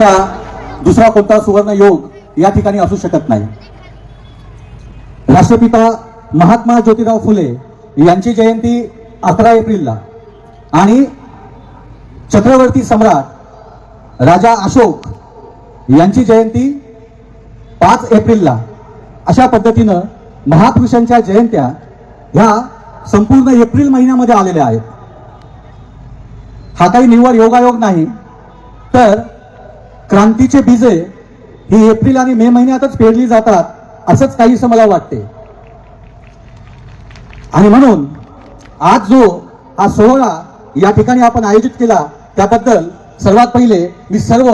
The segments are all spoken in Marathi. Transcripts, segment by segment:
दुसरा कोणता सुवर्ण योग या ठिकाणी असू शकत नाही. राष्ट्रपिता महात्मा ज्योतिराव फुले यांची जयंती अकरा एप्रिलला आणि चक्रवर्ती सम्राट राजा अशोक यांची जयंती पाच एप्रिलला. अशा पद्धतीनं महापुरुषांच्या जयंत्या ह्या संपूर्ण एप्रिल महिन्यामध्ये आलेल्या आहेत. हा काही निव्वळ योगायोग नाही तर क्रांतीचे बीजे ही एप्रिल आणि मे महिन्यातच पेरली जातात असंच काहीसं मला वाटते. आणि म्हणून आज जो हा सोहळा या ठिकाणी आपण आयोजित केला त्याबद्दल सर्वात पहिले मी सर्व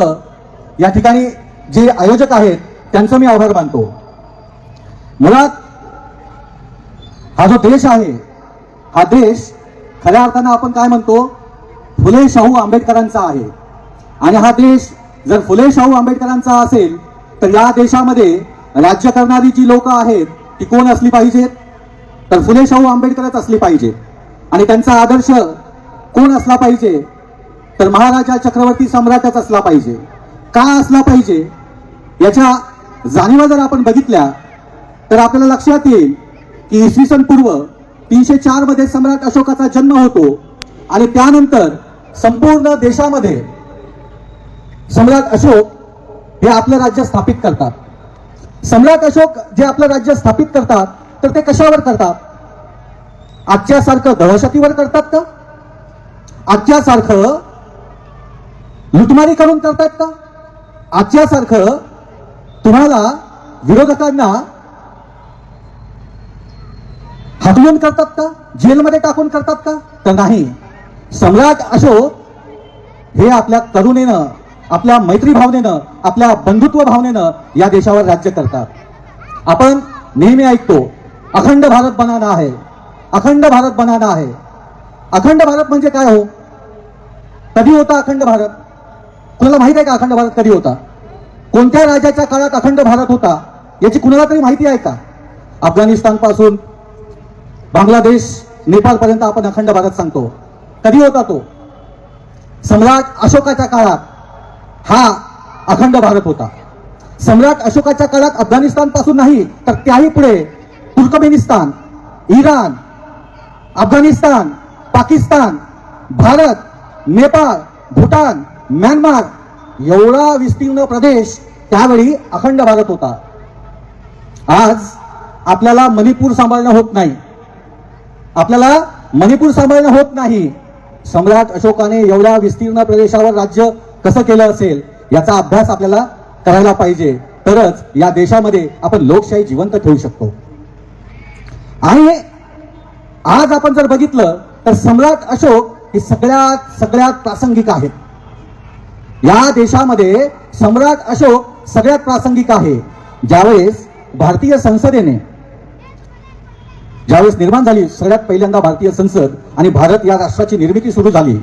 या ठिकाणी जे आयोजक आहेत त्यांचा मी आभार मानतो. मुळात हा जो देश आहे हा देश खऱ्या अर्थानं आपण काय म्हणतो फुले शाहू आंबेडकरांचा आहे. आणि हा देश जर फुले शाहू आंबेडकरांचा असेल तर या देशामध्ये राज्य करणारी जी लोक आहेत ती कोण असली पाहिजेत? तर फुले शाहू आंबेडकरच असली पाहिजे. आणि त्यांचा आदर्श कोण असला पाहिजे? तर महाराजा चक्रवर्ती सम्राटच असला पाहिजे. का असला पाहिजे? याच्या जाणीवा जर आपण बघितल्या तर आपल्याला लक्षात येईल की इसवी सन पूर्व तीनशे चारमध्ये सम्राट अशोकाचा जन्म होतो. आणि त्यानंतर संपूर्ण देशामध्ये सम्राट अशोक हे आपलं राज्य स्थापित करतात. सम्राट अशोक जे आपलं राज्य स्थापित करतात तर ते कशावर करतात? आजच्या सारखं दहशतीवर करतात का? आजच्या सारखं लुटमारी करून करतात का? आजच्या सारखं तुम्हाला विरोधकांना हटवून करतात का? जेलमध्ये टाकून करतात का? तर नाही. सम्राट अशोक हे आपल्या करुणेनं आपल्या मैत्री भावनेनं आपल्या बंधुत्व भावनेनं या देशावर राज्य करतात. आपण नेहमी ऐकतो अखंड भारत बनाना आहे. अखंड भारत बनाना आहे. अखंड भारत म्हणजे काय हो? कधी होता अखंड भारत? कुणाला माहीत आहे का अखंड भारत कधी होता? कोणत्या राजाच्या काळात अखंड भारत होता? याची कुणाला तरी माहिती आहे का? अफगाणिस्तानपासून बांगलादेश नेपाळ पर्यंत आपण अखंड भारत सांगतो. कधी होता तो? सम्राट अशोकाच्या काळात. हा अखंड भारत होता. सम्राट अशोकाच्या काळात अफगाणिस्तानपासून नाही तर त्याही पुढे Turkmenistan Iran Afghanistan Pakistan Bharat Nepal Bhutan Myanmar एवढा विस्तीर्ण प्रदेश त्यावेळी अखंड भारत होता. आज आपल्याला मणिपूर सांभाळणं होत नाही. आपल्याला मणिपूर सांभाळणं होत नाही. सम्राट अशोकाने एवढ्या विस्तीर्ण प्रदेशावर राज्य कसं केलं असेल याचा अभ्यास आपल्याला करायला पाहिजे. तरच या देशामध्ये आपण लोकशाही जिवंत ठेवू शकतो. आणि आज आपण जर बघितलं तर सम्राट अशोक हे सगळ्यात सगळ्यात प्रासंगिक आहेत. या देशामध्ये सम्राट अशोक सगळ्यात प्रासंगिक आहे. ज्यावेळेस भारतीय संसदेने ज्यावेळेस निर्माण झाली सगळ्यात पहिल्यांदा भारतीय संसद आणि भारत या राष्ट्राची निर्मिती सुरू झाली.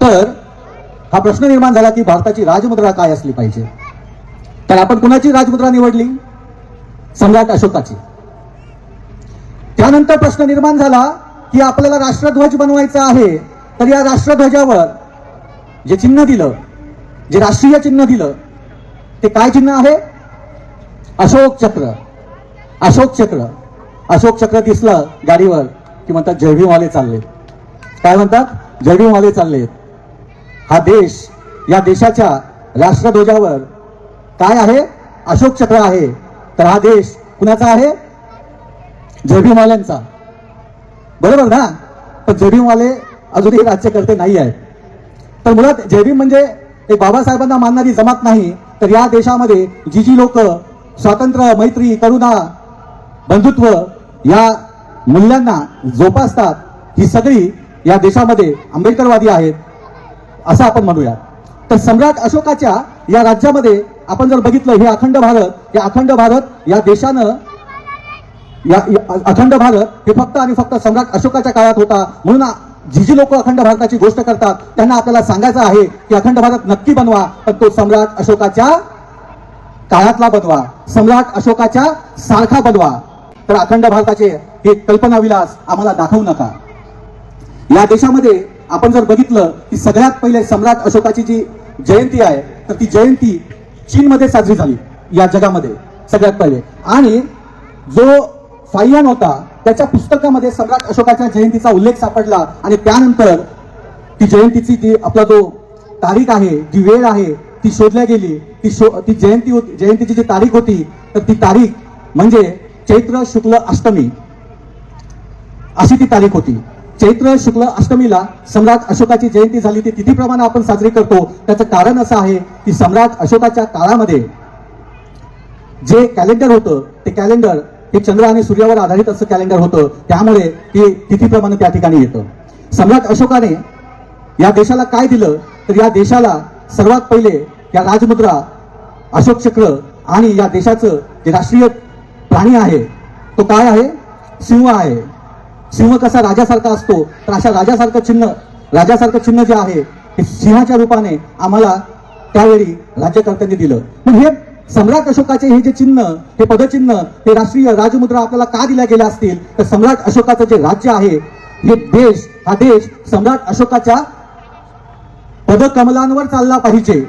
तर हा प्रश्न निर्माण झाला की भारताची राजमुद्रा काय असली पाहिजे? तर आपण कुणाची राजमुद्रा निवडली? सम्राट अशोकाची. त्यानंतर प्रश्न निर्माण झाला की आपल्याला राष्ट्रध्वज बनवायचा आहे तर या राष्ट्रध्वजावर जे चिन्ह दिलं जे राष्ट्रीय चिन्ह दिलं ते काय चिन्ह आहे? अशोक चक्र. अशोक चक्र. अशोक चक्र दिसलं गाडीवर की म्हणतात जयभीमवाले चालले काय म्हणतात? जयभीमवाले चालले हा देश या देशाच्या राष्ट्रध्वजावर काय आहे? अशोक चक्र आहे. तर हा देश कुणाचा आहे? जयभीमवाल्यांचा बरोबर ना? पण जयभीमवाले अजूनही राज्यकर्ते नाही आहेत. तर मुळात जयभीम म्हणजे एक बाबासाहेबांना मानणारी जमात नाही तर या देशामध्ये जी जी लोक स्वातंत्र्य मैत्री करुणा बंधुत्व या मूल्यांना जोपासतात ही सगळी या देशामध्ये आंबेडकरवादी आहेत. असं आपण म्हणूया. तर सम्राट अशोकाच्या या राज्यामध्ये आपण जर बघितलं हे अखंड भारत या अखंड भारत या देशानं या या- अखंड भारत हे फक्त आणि फक्त सम्राट अशोकाच्या काळात होता. म्हणून जी जी लोक अखंड भारताची गोष्ट करतात त्यांना आपल्याला सांगायचं आहे की अखंड भारत नक्की बनवा पण तो सम्राट अशोकाच्या काळातला बनवा. सम्राट अशोकाच्या सारखा बनवा. तर अखंड भारताचे हे कल्पनाविलास आम्हाला दाखवू नका. या देशामध्ये आपण जर बघितलं की सगळ्यात पहिले सम्राट अशोकाची जी जयंती आहे तर ती जयंती चीनमध्ये साजरी झाली या जगामध्ये सगळ्यात पहिले. आणि जो फायन होता त्याच्या पुस्तकामध्ये सम्राट अशोकाच्या जयंतीचा उल्लेख सापडला आणि त्यानंतर ती जयंतीची जी आपला जो तारीख आहे जी वेळ आहे ती शोधल्या गेली. ती शो ती जयंती होती जयंतीची जी तारीख होती तर ती तारीख म्हणजे चैत्र शुक्ल अष्टमी. अशी ती तारीख होती. चैत्र शुक्ल अष्टमीला सम्राट अशोकाची जयंती झाली. ती तिथीप्रमाणे आपण साजरी करतो. त्याचं कारण असं आहे की सम्राट अशोकाच्या काळामध्ये जे कॅलेंडर होतं ते कॅलेंडर हे चंद्र आणि सूर्यावर आधारित असं कॅलेंडर होतं. त्यामुळे ते तिथीप्रमाणे त्या ठिकाणी येतं. सम्राट अशोकाने या देशाला काय दिलं? तर या देशाला सर्वात पहिले या राजमुद्रा अशोक चक्र आणि या देशाचं जे राष्ट्रीय प्राणी आहे तो काय आहे? सिंह आहे. सिंह कसा राजासारखा असतो तर अशा राजासारखं चिन्ह राजासारखं चिन्ह जे आहे हे सिंहाच्या रूपाने आम्हाला त्यावेळी राज्यकर्त्यांनी दिलं. मग हे सम्राट अशोकाचे हे जे चिन्ह हे पदचिन्ह हे राष्ट्रीय राजमुद्रा आपल्याला का दिल्या गेल्या असतील? तर सम्राट अशोकाचं जे राज्य आहे हे देश हा देश सम्राट अशोकाच्या पदकमलांवर चालला पाहिजे.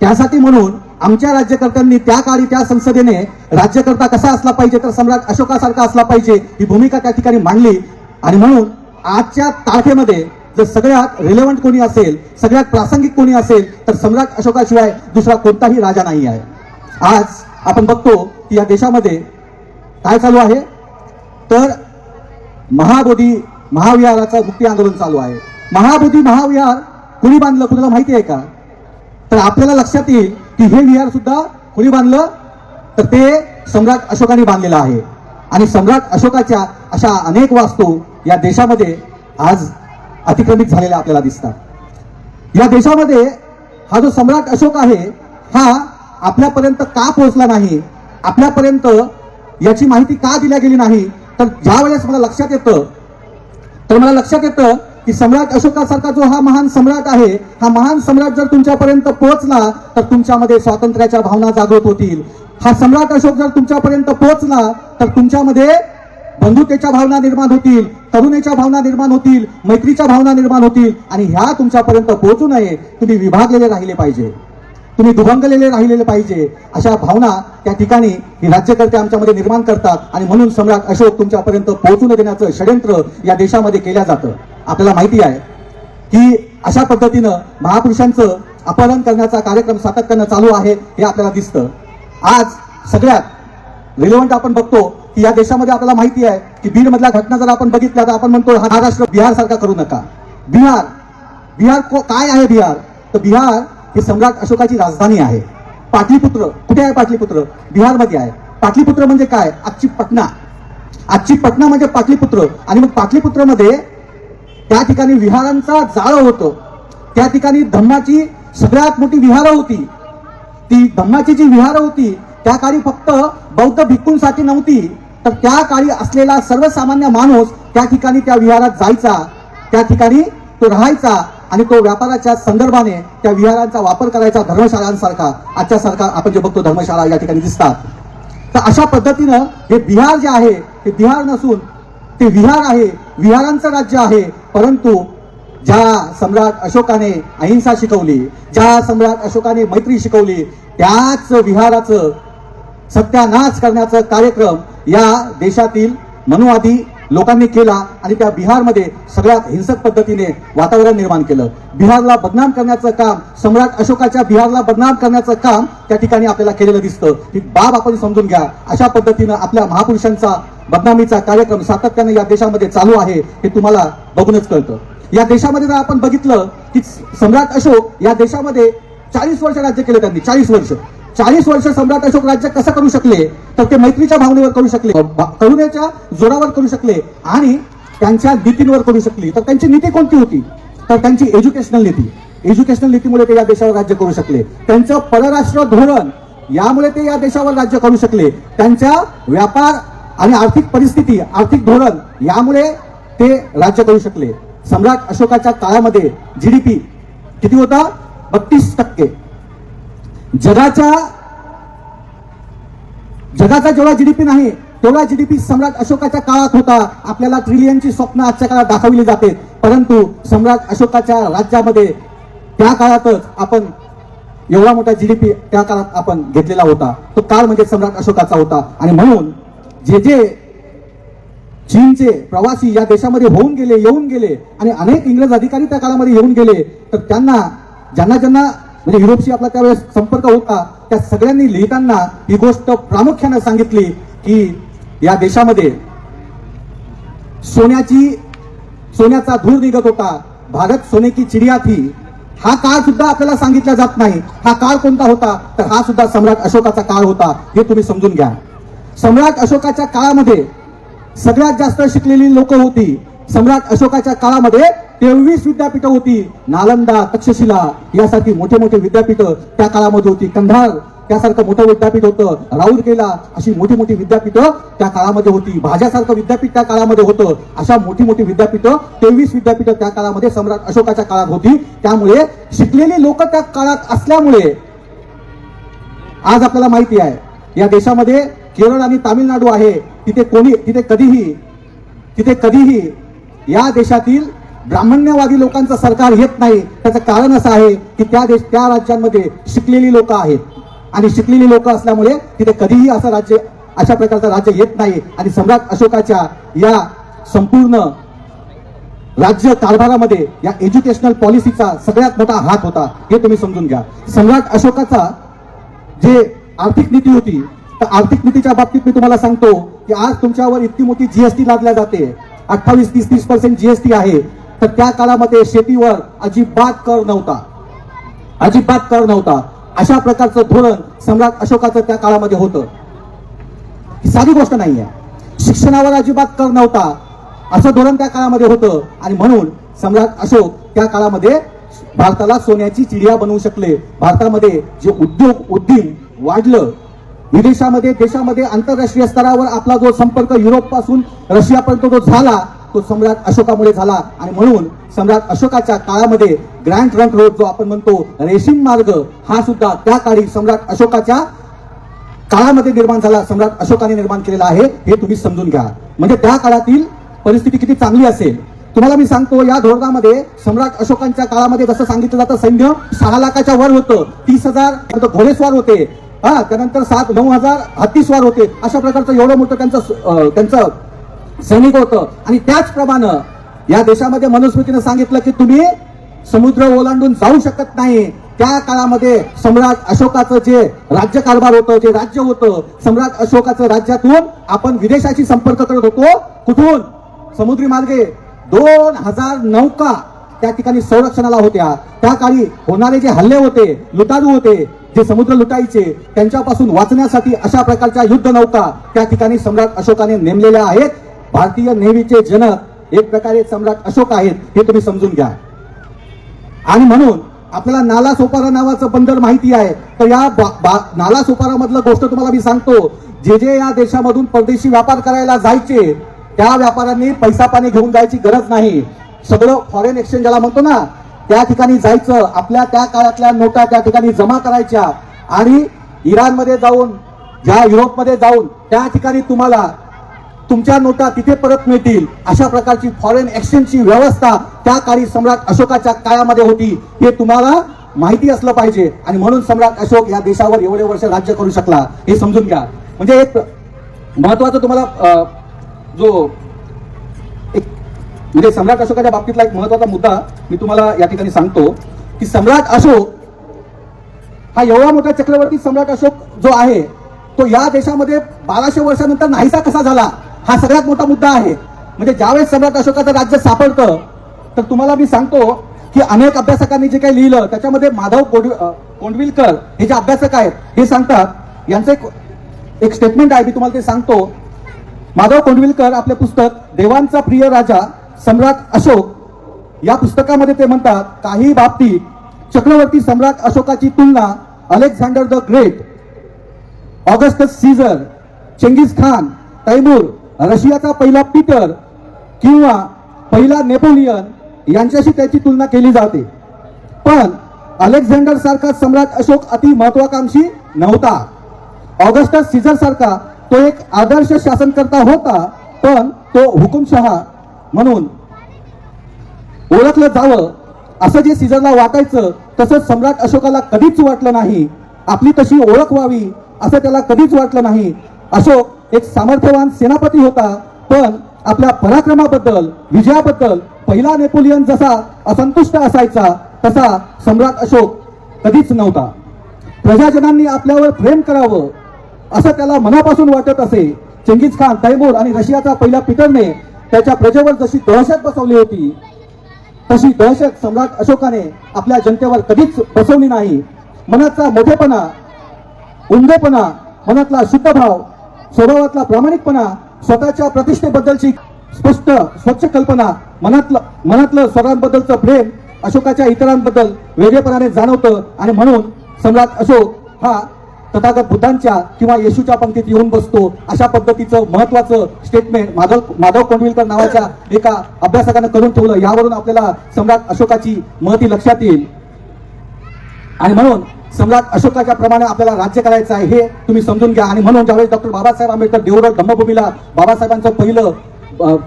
त्यासाठी म्हणून आमच्या राज्यकर्त्यांनी त्या काळी त्या संसदेने राज्यकर्ता कसा असला पाहिजे तर सम्राट अशोकासारखा असला पाहिजे ही भूमिका त्या ठिकाणी मांडली. आणि म्हणून आजच्या तारखेमध्ये जर सगळ्यात रिलेव्हंट कोणी असेल सगळ्यात प्रासंगिक कोणी असेल तर सम्राट अशोकाशिवाय दुसरा कोणताही राजा नाही आहे. आज आपण बघतो की या देशामध्ये काय चालू आहे? तर महाबोधी महाविहाराचं मुक्ती आंदोलन चालू आहे. महाबोधी महाविहार कुणी बांधलं? कुणाला माहिती आहे का? तर आपल्याला लक्षात येईल की हे विहार सुद्धा कुणी बांधलं? तर ते सम्राट अशोकाने बांधलेलं आहे. आणि सम्राट अशोकाच्या अशा अनेक वास्तू या देशामध्ये आज अतिक्रमित झालेल्या आपल्याला दिसतात. या देशामध्ये हा जो सम्राट अशोक आहे हा आपल्यापर्यंत का पोहोचला नाही? आपल्यापर्यंत याची माहिती का दिल्या गेली नाही? तर ज्या वेळेस मला लक्षात येतं तर मला लक्षात येतं की सम्राट अशोकासारखा जो हा महान सम्राट आहे हा महान सम्राट जर तुमच्यापर्यंत पोहोचला तर तुमच्यामध्ये स्वातंत्र्याच्या भावना जागृत होतील. हा सम्राट अशोक जर तुमच्यापर्यंत पोहोचला तर तुमच्यामध्ये बंधुतेच्या भावना निर्माण होतील करुणेच्या भावना निर्माण होतील मैत्रीच्या भावना निर्माण होतील आणि ह्या तुमच्यापर्यंत पोहोचू नये तुम्ही विभागलेले राहिले पाहिजे. तुम्ही दुभंगलेले राहिलेले पाहिजे. अशा भावना त्या ठिकाणी ही राज्यकर्ते आमच्यामध्ये निर्माण करतात आणि म्हणून सम्राट अशोक तुमच्यापर्यंत पोहोचून देण्याचं षडयंत्र या देशामध्ये केल्या जातं. आपल्याला माहिती आहे की अशा पद्धतीनं महापुरुषांचं अपहरण करण्याचा कार्यक्रम सातत्यानं चालू आहे हे आपल्याला दिसतं. आज सगळ्यात रिलेव्हंट आपण बघतो की या देशामध्ये आपल्याला माहिती आहे की बीडमधल्या घटना जर आपण बघितल्या तर आपण म्हणतो हा महाराष्ट्र बिहार सारखा करू नका. बिहार बिहार को- काय आहे बिहार? तर बिहार ही सम्राट अशोकाची राजधानी आहे. पाटलीपुत्र कुठे आहे पाटलीपुत्र? बिहारमध्ये आहे. पाटलीपुत्र म्हणजे काय? आजची पटना. आजची पटना म्हणजे पाटलीपुत्र. आणि मग पाटलीपुत्रमध्ये त्या ठिकाणी विहारांचा जाळं होतं. त्या ठिकाणी धम्माची सगळ्यात मोठी विहारं होती. ती धम्माची जी विहारं होती त्या काळी फक्त बौद्ध भिक्खूंसाठी नव्हती तर त्या काळी असलेला सर्वसामान्य माणूस त्या ठिकाणी त्या विहारात जायचा त्या ठिकाणी तो राहायचा आणि तो व्यापाराच्या संदर्भाने त्या विहारांचा वापर करायचा धर्मशाळांसारखा. आजच्या सरकार आपण जे बघतो धर्मशाळा या ठिकाणी दिसतात. तर अशा पद्धतीनं हे बिहार जे आहे ते बिहार नसून ते विहार आहे. विहारांचं राज्य आहे परंतु ज्या सम्राट अशोकाने अहिंसा शिकवली ज्या सम्राट अशोकाने मैत्री शिकवली त्याच विहाराचं सत्यानाश करण्याचा कार्यक्रम या देशातील मनुवादी लोकांनी केला आणि त्या बिहारमध्ये सगळ्यात हिंसक पद्धतीने वातावरण निर्माण केलं. बिहारला बदनाम करण्याचं काम सम्राट अशोकाच्या बिहारला बदनाम करण्याचं काम त्या ठिकाणी आपल्याला केलेलं दिसतं. ही बाब आपण समजून घ्या. अशा पद्धतीनं आपल्या महापुरुषांचा बदनामीचा कार्यक्रम सातत्याने या देशामध्ये चालू आहे हे तुम्हाला बघूनच कळतं. या देशामध्ये जर आपण बघितलं की सम्राट अशोक या देशामध्ये चाळीस वर्ष राज्य केले त्यांनी चाळीस वर्ष. चाळीस वर्ष सम्राट अशोक राज्य कसं करू शकले? तर ते मैत्रीच्या भावनेवर करू शकले करुणेच्या जोरावर करू शकले आणि त्यांच्या नीतींवर करू शकली. तर त्यांची नीती कोणती होती? तर त्यांची एज्युकेशनल नीती. एज्युकेशनल नीतीमुळे ते या देशावर राज्य करू शकले. त्यांचं परराष्ट्र धोरण यामुळे ते या देशावर राज्य करू शकले. त्यांच्या व्यापार आणि आर्थिक परिस्थिती आर्थिक धोरण यामुळे ते राज्य करू शकले. सम्राट अशोकाच्या काळामध्ये जीडीपी किती होता? बत्तीस टक्के. जगाच्या जगाचा जेवढा जीडीपी नाही तेवढा जीडीपी सम्राट अशोकाच्या काळात होता. आपल्याला ट्रिलियनची स्वप्न आजच्या काळात दाखवली जाते. परंतु सम्राट अशोकाच्या राज्यामध्ये त्या काळातच आपण एवढा मोठा जीडीपी त्या काळात आपण घेतलेला होता. तो काळ म्हणजे सम्राट अशोकाचा होता. आणि म्हणून जे जे चीनचे प्रवासी या देशामध्ये होऊन गेले येऊन गेले आणि अनेक इंग्रज अधिकारी त्या काळामध्ये येऊन गेले तर त्यांना ज्यांना ज्यांना म्हणजे युरोपशी आपला त्यावेळेस संपर्क होता त्या सगळ्यांनी लिहिताना ही गोष्ट प्रामुख्याने सांगितली की या देशामध्ये सोन्याची सोन्याचा धूर निघत होता. भारत सोने की चिडिया थी हा काळ सुद्धा आपल्याला सांगितला जात नाही. हा काळ कोणता होता? तर हा सुद्धा सम्राट अशोकाचा काळ होता. हे तुम्ही समजून घ्या. सम्राट अशोकाच्या काळामध्ये सगळ्यात जास्त शिकलेली लोक होती. सम्राट अशोकाच्या काळामध्ये तेवीस विद्यापीठं होती. नालंदा तक्षशिला यासारखी मोठे मोठे विद्यापीठं त्या काळामध्ये होती. कंधार त्यासारखं मोठं विद्यापीठ होतं. राऊरकेला अशी मोठी मोठी विद्यापीठं त्या काळामध्ये होती. भाज्यासारखं विद्यापीठ त्या काळामध्ये होतं. अशा मोठी मोठी विद्यापीठं तेवीस विद्यापीठं त्या काळामध्ये सम्राट अशोकाच्या काळात होती. त्यामुळे शिकलेली लोक त्या काळात असल्यामुळे आज आपल्याला माहिती आहे या देशामध्ये केरळ आणि तामिळनाडू आहे तिथे कोणी तिथे कधीही तिथे कधीही या देशातील ब्राह्मण्यवादी लोकांचं सरकार येत नाही. त्याचं कारण असं आहे की त्या देश त्या राज्यांमध्ये शिकलेली लोक आहेत. आणि शिकलेली लोक असल्यामुळे तिथे कधीही असं राज्य अशा प्रकारचं राज्य येत नाही. आणि सम्राट अशोकाच्या या संपूर्ण राज्य कारभारामध्ये या एज्युकेशनल पॉलिसीचा सगळ्यात मोठा हात होता. हे तुम्ही समजून घ्या. सम्राट अशोकाचा जे आर्थिक नीती होती तर आर्थिक नीतीच्या बाबतीत मी तुम्हाला सांगतो की आज तुमच्यावर इतकी मोठी जीएसटी लादल्या जाते. अठ्ठावीस तीस तीस पर्सेंट जीएसटी आहे. तर त्या काळामध्ये शेतीवर अजिबात कर नव्हता. अजिबात कर नव्हता. अशा प्रकारचं धोरण सम्राट अशोकाचं त्या काळामध्ये होतं. ही साधी गोष्ट नाही आहे शिक्षणावर अजिबात कर नव्हता. असं धोरण त्या काळामध्ये होतं आणि म्हणून सम्राट अशोक त्या काळामध्ये भारताला सोन्याची चिडिया बनवू शकले. भारतामध्ये जे उद्योग उद्यम वाढलं विदेशामध्ये देशामध्ये आंतरराष्ट्रीय स्तरावर आपला जो संपर्क युरोपपासून रशियापर्यंत जो झाला तो सम्राट अशोकामुळे झाला. आणि म्हणून सम्राट अशोकाच्या काळामध्ये ग्रँड ट्रंक रोड जो आपण म्हणतो रेशीम मार्ग हा सुद्धा त्या काळी सम्राट अशोकाच्या काळामध्ये निर्माण झाला सम्राट अशोकाने निर्माण केलेला आहे हे तुम्ही समजून घ्या. म्हणजे त्या काळातील परिस्थिती किती चांगली असेल. तुम्हाला मी सांगतो या धोरणामध्ये सम्राट अशोकांच्या काळामध्ये जसं सांगितलं जातं सैन्य सहा लाखाच्या वर होतं तीस हजार घोडेस्वार होते. हा त्यानंतर सात नऊ हजार हत्तीस्वार होते. अशा प्रकारचं एवढं मोठं त्यांचं त्यांचं सैनिक होतं. आणि त्याचप्रमाणे या देशामध्ये मनुस्मृतीनं सांगितलं की तुम्ही समुद्र ओलांडून जाऊ शकत नाही. त्या काळामध्ये सम्राट अशोकाचं जे राज्य कारभार होतं जे राज्य होतं सम्राट अशोकाचं राज्यातून आपण विदेशाशी संपर्क करत होतो. कुठून? समुद्री मार्गे. दोन हजार नौका त्या ठिकाणी संरक्षणाला होत्या. त्या काळी होणारे जे हल्ले होते लुटारू होते जे समुद्र लुटायचे त्यांच्यापासून वाचण्यासाठी अशा प्रकारच्या युद्ध नौका त्या ठिकाणी सम्राट अशोकाने नेमलेल्या आहेत. भारतीय नेव्हीचे जनक एक प्रकारे सम्राट अशोक आहेत हे तुम्ही समजून घ्या. आणि म्हणून आपल्याला नाला सोपारा नावाचं बंदर माहिती आहे. तर या बा- बा- नाला सोपारा मधलं गोष्ट तुम्हाला मी सांगतो. जे जे या देशामधून परदेशी व्यापार करायला जायचे त्या व्यापाऱ्यांनी पैसा पाणी घेऊन जायची गरज नाही. सगळं फॉरेन एक्सचेंज ज्याला म्हणतो ना त्या ठिकाणी जायचं आपल्या त्या काळातल्या नोटा त्या ठिकाणी जमा करायच्या. आणि इराणमध्ये जाऊन ज्या युरोपमध्ये जाऊन त्या ठिकाणी तुम्हाला तुमच्या नोटा तिथे परत मिळतील. अशा प्रकारची फॉरेन एक्सचेंजची व्यवस्था त्या काळी सम्राट अशोकाच्या काळामध्ये होती. हे तुम्हाला माहिती असलं पाहिजे. आणि म्हणून सम्राट अशोक या देशावर एवढे वर्ष राज्य करू शकला. हे समजून घ्या. म्हणजे एक महत्वाचं तुम्हाला जो म्हणजे सम्राट अशोकाच्या बाबतीतला एक महत्त्वाचा मुद्दा मी तुम्हाला या ठिकाणी सांगतो की सम्राट अशोक हा एवढा मोठा चक्रवर्ती सम्राट अशोक जो आहे तो या देशामध्ये बाराशे वर्षानंतर नाहीसा कसा झाला हा सगळ्यात मोठा मुद्दा आहे. म्हणजे ज्यावेळेस सम्राट अशोकाचं राज्य सापडतं तर तुम्हाला मी सांगतो की अनेक अभ्यासकांनी जे काही लिहिलं त्याच्यामध्ये माधव कोंड कोंडविलकर हे जे अभ्यासक आहेत हे सांगतात. यांचं एक एक स्टेटमेंट आहे मी तुम्हाला ते सांगतो. माधव कोंडविलकर आपले पुस्तक देवांचा प्रिय राजा सम्राट अशोक या पुस्तकामध्ये ते म्हणतात काही बाबतीत चक्रवर्ती सम्राट अशोकाची तुलना Alexander the great August Caesar Genghis Khan Timur रशियाचा पहिला पीटर किंवा पहिला नेपोलियन यांच्याशी त्याची तुलना केली जाते. पण अलेक्झांडर सारखा सम्राट अशोक अति महत्वाकांक्षी नव्हता. ऑगस्टस सीझर सारखा तो एक आदर्श शासनकर्ता होता पण तो हुकुमशहा म्हणून ओळखलं जावं असं जे सीजनला वाटायचं तसंच सम्राट अशोकाला कधीच वाटलं नाही. आपली तशी ओळख व्हावी असं त्याला कधीच वाटलं नाही. अशोक एक सामर्थ्यवान सेनापती होता पण आपल्या पराक्रमाबद्दल विजयाबद्दल पहिला नेपोलियन जसा असंतुष्ट असायचा तसा सम्राट अशोक कधीच नव्हता. प्रजाजनांनी आपल्यावर प्रेम करावं असं त्याला मनापासून वाटत असे. चंगीज खान तैमूर आणि रशियाचा पहिला पीटरने त्याच्या प्रजेवर जशी दहशत बसवली होती तशी दहशत सम्राट अशोकाने आपल्या जनतेवर कधीच बसवली नाही. मनातला मोठेपणा उंदेपणा मनातला शुद्ध भाव स्वभावातला प्रामाणिकपणा स्वतःच्या प्रतिष्ठेबद्दलची स्पष्ट स्वच्छ कल्पना मनातलं मनातलं स्वरांबद्दलचं प्रेम अशोकाच्या इतरांबद्दल वेगळेपणाने जाणवतं आणि म्हणून सम्राट अशोक हा तथागत बुद्धांच्या किंवा येशूच्या पंक्तीत येऊन बसतो. अशा पद्धतीचं महत्वाचं स्टेटमेंट माधव माधव कोंडविलकर नावाच्या एका अभ्यासकानं करून ठेवलं. यावरून आपल्याला सम्राट अशोकाची महती लक्षात येईल. आणि म्हणून सम्राट अशोकाच्या प्रमाणे आपल्याला राज्य करायचं आहे हे तुम्ही समजून घ्या. आणि म्हणून ज्यावेळेस डॉक्टर बाबासाहेब आंबेडकर देवरोड धम्मभूमीला बाबासाहेबांचं पहिलं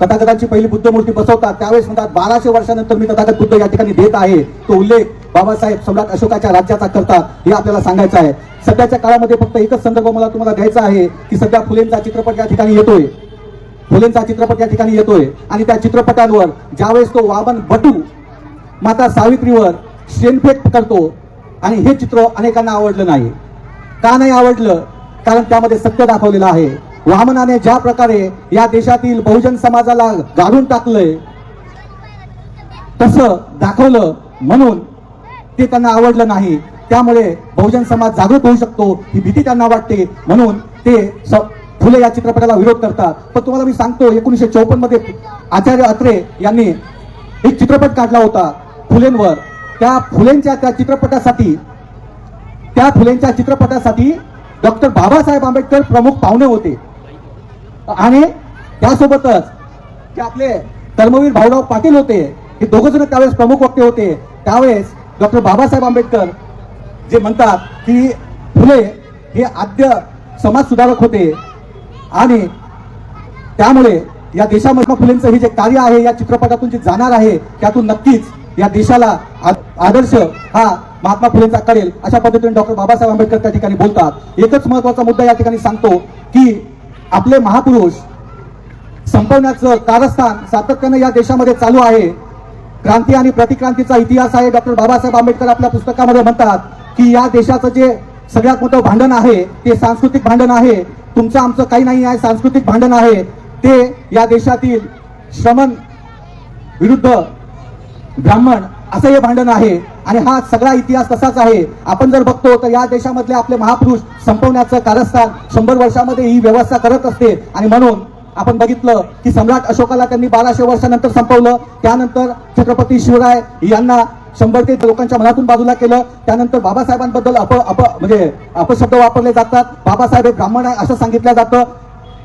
तथागतांची पहिली बुद्ध मूर्ती बसवतात त्यावेळेस म्हणतात बाराशे वर्षानंतर मी तथागत बुद्ध या ठिकाणी देत आहे. तो उल्लेख बाबासाहेब सम्राट अशोकाच्या राज्याचा करतात हे आपल्याला सांगायचं आहे. सध्याच्या काळामध्ये फक्त एकच संदर्भ मला तुम्हाला द्यायचा आहे की सध्या फुलेंचा चित्रपट या ठिकाणी येतोय. फुलेंचा चित्रपट या ठिकाणी येतोय. आणि त्या चित्रपटांवर ज्यावेळेस तो वामन बटू माता सावित्रीवर शेनफेक करतो आणि हे चित्र अनेकांना आवडलं नाही. का नाही आवडलं? कारण त्यामध्ये सत्य दाखवलेलं आहे. वामनाने ज्या प्रकारे या देशातील बहुजन समाजाला गाडून टाकलंय तसं दाखवलं म्हणून ते त्यांना आवडलं नाही. त्यामुळे बहुजन समाज जागृत होऊ शकतो ही भीती त्यांना वाटते. म्हणून ते स- फुले या चित्रपटाला विरोध करतात. पण तुम्हाला मी सांगतो एकोणीसशे चौपन्नमध्ये आचार्य अत्रे यांनी एक चित्रपट काढला होता फुलेंवर. त्या फुलेंच्या त्या चित्रपटासाठी त्या फुलेंच्या चित्रपटासाठी डॉक्टर बाबासाहेब आंबेडकर प्रमुख पाहुणे होते. आणि त्यासोबतच जे आपले कर्मवीर भाऊराव पाटील होते हे दोघ जण त्यावेळेस प्रमुख वक्ते होते. त्यावेळेस डॉक्टर बाबासाहेब आंबेडकर जे म्हणतात की फुले हे आद्य समाज सुधारक होते आणि त्यामुळे या देशामध्ये फुलेंचं हे जे कार्य आहे या चित्रपटातून जे जाणार आहे त्यातून नक्कीच या देशाला आदर्श हा महात्मा फुलेंचा करेल अशा पद्धतीने डॉक्टर बाबासाहेब आंबेडकर त्या ठिकाणी बोलतात. एकच महत्त्वाचा मुद्दा या ठिकाणी सांगतो की आपले महापुरुष संपवण्याचं कारस्थान सातत्यानं या देशामध्ये चालू आहे. क्रांती आणि प्रतिक्रांतीचा इतिहास आहे. डॉक्टर बाबासाहेब आंबेडकर आपल्या पुस्तकामध्ये म्हणतात की या देशाचं जे सगळ्यात मोठं भांडण आहे ते सांस्कृतिक भांडण आहे. तुमचं आमचं काही नाही आहे सांस्कृतिक भांडण आहे. ते या देशातील श्रमण विरुद्ध ब्राह्मण असं हे भांडण आहे. आणि हा सगळा इतिहास तसाच आहे. आपण जर बघतो तर या देशामधले आपले महापुरुष संपवण्याचं कारस्थान शंभर वर्षामध्ये ही व्यवस्था करत असते. आणि म्हणून आपण बघितलं की सम्राट अशोकाला त्यांनी बाराशे वर्षानंतर संपवलं. त्यानंतर छत्रपती शिवराय यांना शंभर ते लोकांच्या मनातून बाजूला केलं. त्यानंतर बाबासाहेबांबद्दल अप अप म्हणजे अपशब्द वापरले जातात. बाबासाहेब हे ब्राह्मण आहे असं सांगितलं जातं.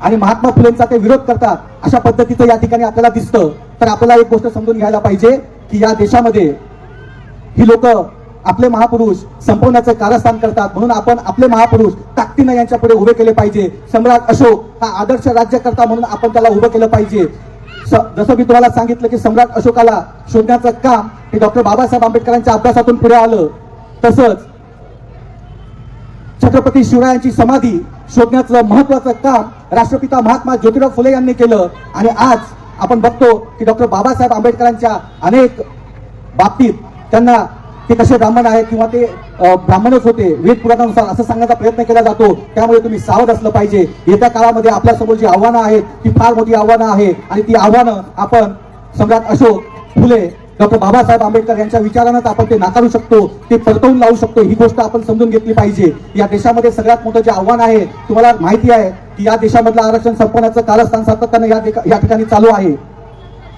आणि महात्मा फुलेंचा ते विरोध करतात. अशा पद्धतीचं या ठिकाणी आपल्याला दिसतं. तर आपल्याला एक गोष्ट समजून घ्यायला पाहिजे की या देशामध्ये ही लोक आपले महापुरुष संपवण्याचं कारस्थान करतात. म्हणून आपण आपले महापुरुष ताकदीनं यांच्या पुढे उभे केले पाहिजे. सम्राट अशोक हा आदर्श राज्यकर्ता म्हणून आपण त्याला उभं केलं पाहिजे. जसं मी तुम्हाला सांगितलं की सम्राट अशोकाला शोधण्याचं काम हे डॉक्टर बाबासाहेब आंबेडकरांच्या अभ्यासातून पुढे आलं. तसंच छत्रपती शिवरायांची समाधी शोधण्याचं महत्वाचं काम राष्ट्रपिता महात्मा ज्योतिराव फुले यांनी केलं. आणि आज आपण बघतो की डॉक्टर बाबासाहेब आंबेडकरांच्या अनेक बाबतीत त्यांना ते कसे ब्राह्मण आहेत किंवा ते ब्राह्मणच होते वेद पुराणानुसार असं सांगण्याचा प्रयत्न केला जातो. त्यामुळे तुम्ही सावध असलं पाहिजे. येत्या काळामध्ये आपल्यासमोर जी आव्हानं आहेत ती फार मोठी आव्हानं आहे. आणि ती आव्हानं आपण सम्राट अशोक फुले डॉक्टर बाबासाहेब आंबेडकर यांच्या विचारानंच आपण ते नाकारू शकतो ते परतवून लावू शकतो. ही गोष्ट आपण समजून घेतली पाहिजे. या देशामध्ये सगळ्यात मोठं जे आव्हान आहे तुम्हाला माहिती आहे की या देशामधलं आरक्षण संपवण्याचं कारस्थान सातत्यानं या ठिकाणी चालू आहे.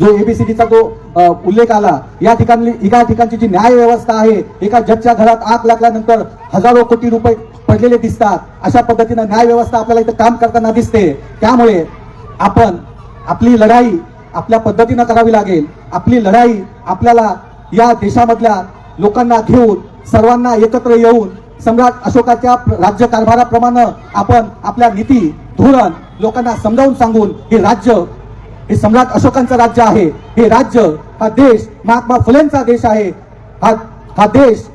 जो एबीसीडीचा जो उल्लेख आला या ठिकाणी एका ठिकाणची जी न्याय व्यवस्था आहे एका जजच्या घरात आग लागल्यानंतर हजारो कोटी रुपये पडलेले दिसतात. अशा पद्धतीनं न्याय व्यवस्था आपल्याला इथं काम करताना दिसते. त्यामुळे आपण आपली लढाई आपल्या पद्धतीनं करावी लागेल. आपली लढाई आपल्याला या देशामधल्या लोकांना घेऊन सर्वांना एकत्र येऊन सम्राट अशोकाच्या राज्यकारभाराप्रमाणे आपण आपल्या नीती धोरण लोकांना समजावून सांगून हे राज्य हे सम्राट अशोकांचं राज्य आहे. हे राज्य हा देश महात्मा फुलेंचा देश आहे. हा हा देश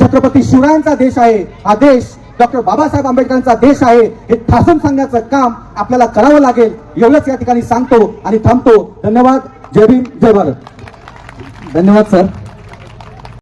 छत्रपती शिवरायांचा देश आहे. हा देश डॉक्टर बाबासाहेब आंबेडकरांचा देश आहे. हे ठासून सांगण्याचं काम आपल्याला करावं लागेल. एवढंच या ठिकाणी सांगतो आणि थांबतो. धन्यवाद. जय भीम. जय भारत. धन्यवाद सर.